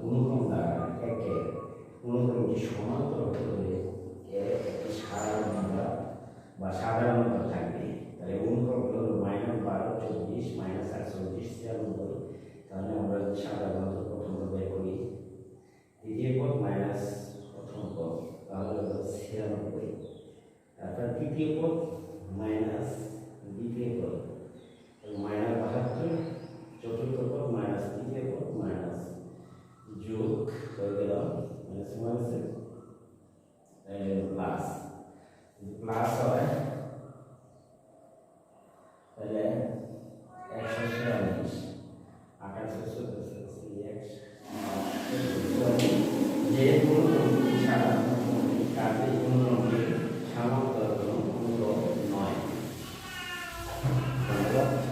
অনুক্রম দ্বারা একে অনুক্রমটি সমান্তর হলে একটি সাধারণ বা সাধারণ নাম্বার থাকবে তাহলে অনুক্রম হলো মাইনাস বারো চব্বিশ মাইনাস আটচল্লিশ ছিয়ানব্বই তাহলে আমরা যদি সাধারণত প্রথম বের করি দ্বিতীয় পদ মাইনাস প্রথম পদ তাহলে হলো ছিয়ানব্বই তারপর তৃতীয় পদ মাইনাস দ্বিতীয় পদ মাইনাস বাহাত্তর চতুর্থ পদ মাইনাস তৃতীয় পদ মাইনাস যোগ হয়ে গেল মাইনাস মাইনাসের প্লাস প্লাস হয় তাহলে একশো ছিয়াল্লিশ আঠাশশো চৌত্রিশ একশো যে কোনো ছাড়া কাজে কোনো সামর্থ্য কোনো নয় ধন্যবাদ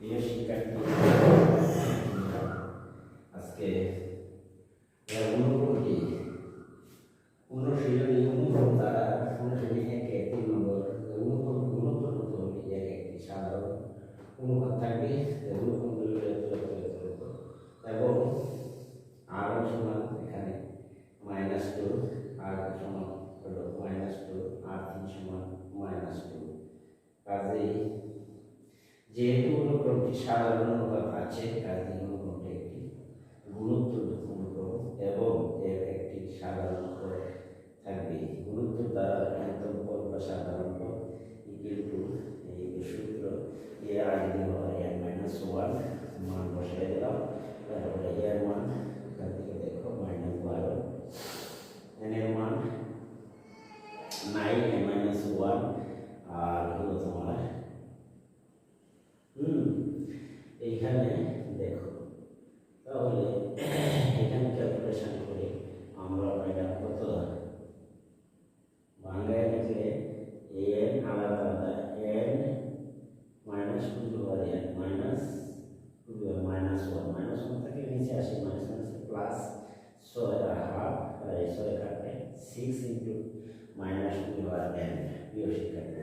প্রিয় শিক্ষার্থী, আজকে অনুক্রমটি অনুশীলনী অনুক্রম দ্বারা অনুশীলনী একে তিন নম্বর অনুক্রম করতে হবে এর একটি সাধারণ অনুপাত থাকবে অনুক্রমগুলো এবং আর সমান, এখানে মাইনাস টু আর সমান হলো মাইনাস টু আর তিন সমান মাইনাস টু কাজেই যেহেতু অনুক্রমটি সাধারণ অনুপাত আছে কাজেই অনুক্রমটি একটি গুরুত্ব অনুক্রম এবং এর একটি সাধারণ পদ থাকবে। গুরুত্ব দ্বারা এন্তম পদ বা সাধারণ পদ টু এই সূত্র, এ হয় এর মাইনাস ওয়ান, মান বসাই দিলাম, তারপরে এর মান, এখান থেকে দেখো, মাইনাস বারো, এন এর মান, নাইন এ মাইনাস ওয়ান, আর হলো তোমার এইখানে দেখো, তাহলে এখানে ক্যালকুলেশন করে আমরা এটা কত বাংলায় লিখলে এন আলাদা আলাদা N minus two power N minus two minus one minus one থেকে নিচে আসে মাইনাস মাইনাস প্লাস ছয় আর হাফ আর এই ছয় কাটে six into minus two power N প্রিয় শিক্ষার্থী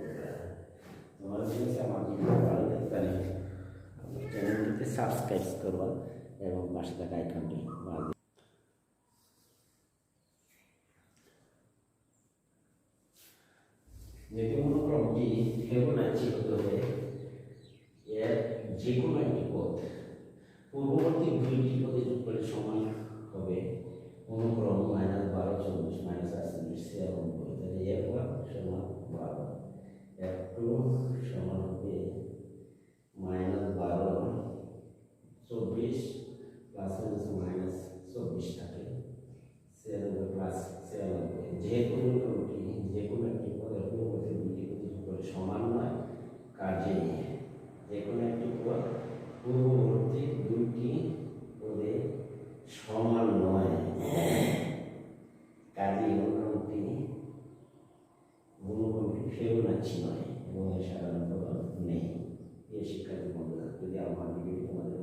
তোমার জিনিস আমার সাবস্ক্রাইব করবা এবং পাশে থাকা আইকনটি যেহেতু অনুক্রমটি ফিবোনাচি হতে হবে এর যে কোনো একটি পদ পূর্ববর্তী দুইটি পদে যোগ করে সমান হবে। অনুক্রম মাইনাস বারো, চল্লিশ মাইনাস আটচল্লিশ ছিয়ানব্বই তাহলে সমান বারো। এক সমান চব্বিশ থাকে। ছিয়ানব্বই প্লাস ছিয়ানব্বই যে কোনো কমিটি যে কোনো একটি পদের অনুমতি বৃদ্ধি প্রতিযোগ সমান নয় কাজে নিয়ে যে কোনো একটি পদ পূর্ববর্তী দুইটি পদে সমান নয়। কাজেই অনুকমটি অনুকমটি ফেরোনাচ্ছি নয় এবং সাধারণত নেই। এ শিক্ষার্থী বন্ধুরা, যদি আমার ভিডিওটি তোমাদের